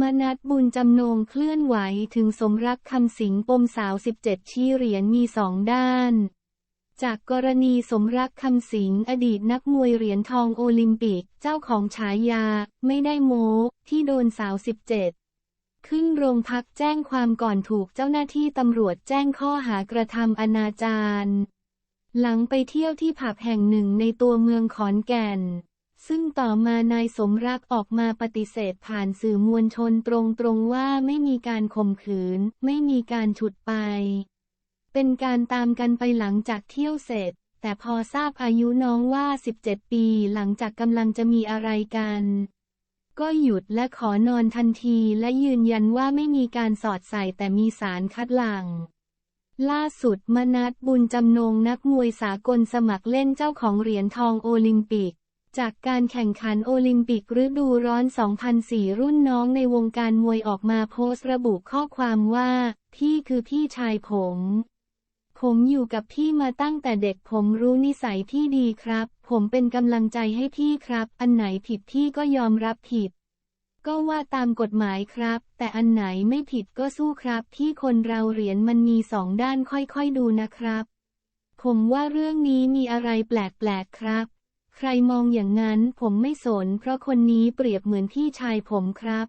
มนัดบุญจำนงเคลื่อนไหวถึงสมรักคำสิงปมสาว 17 ชี้เหรียญมีสองด้าน จากกรณีสมรักคำสิงอดีตนักมวยเหรียญทองโอลิมปิกเจ้าของฉายา ไม่ได้โม้ที่โดนสาว 17 ขึ้นโรงพักแจ้งความก่อนถูกเจ้าหน้าที่ตำรวจแจ้งข้อหากระทำอนาจารหลังไปเที่ยวที่ผับแห่งหนึ่งในตัวเมืองขอนแก่น ซึ่งต่อมานายสมรักออกมาปฏิเสธผ่านสื่อมวลชนตรงๆว่าไม่มีการข่มขืน ไม่มีการฉุดไป เป็นการตามกันไปหลังจากเที่ยวเสร็จ แต่พอทราบอายุน้องว่า 17 ปีหลังจากกำลังจะมีอะไรกัน ก็หยุดและขอนอนทันทีและยืนยันว่าไม่มีการสอดใส่แต่มีสารคัดหลั่งล่าสุดมนัดบุญจำนงนักมวยสากลสมัครเล่นเจ้าของเหรียญทองโอลิมปิก จากการแข่งขันโอลิมปิกฤดูร้อน 2004 รุ่นน้องในวงการมวยออกมาโพสต์ระบุข้อความว่า พี่คือพี่ชายผม ผมอยู่กับพี่มาตั้งแต่เด็กผมรู้นิสัยพี่ดีครับ ผมเป็นกำลังใจให้พี่ครับ อันไหนผิดพี่ก็ยอมรับผิด ก็ว่าตามกฎหมายครับ แต่อันไหนไม่ผิดก็สู้ครับ ที่คนเราเหรียญมันมีสองด้านค่อยๆดูนะครับ ผมว่าเรื่องนี้มีอะไรแปลกๆครับ ใครมองอย่างนั้นผมไม่สน เพราะคนนี้เปรียบเหมือนพี่ชายผมครับ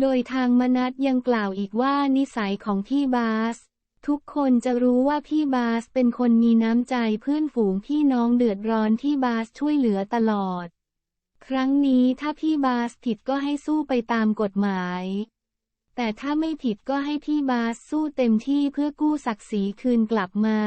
โดยทางมนัดยังกล่าวอีกว่านิสัยของพี่บาส ทุกคนจะรู้ว่าพี่บาสเป็นคนมีน้ำใจเพื่อนฝูงพี่น้องเดือดร้อนที่บาสช่วยเหลือตลอด ครั้งนี้ถ้าพี่บาสผิดก็ให้สู้ไปตามกฎหมาย แต่ถ้าไม่ผิดก็ให้พี่บาสสู้เต็มที่เพื่อกู้ศักดิ์ศรีคืนกลับมา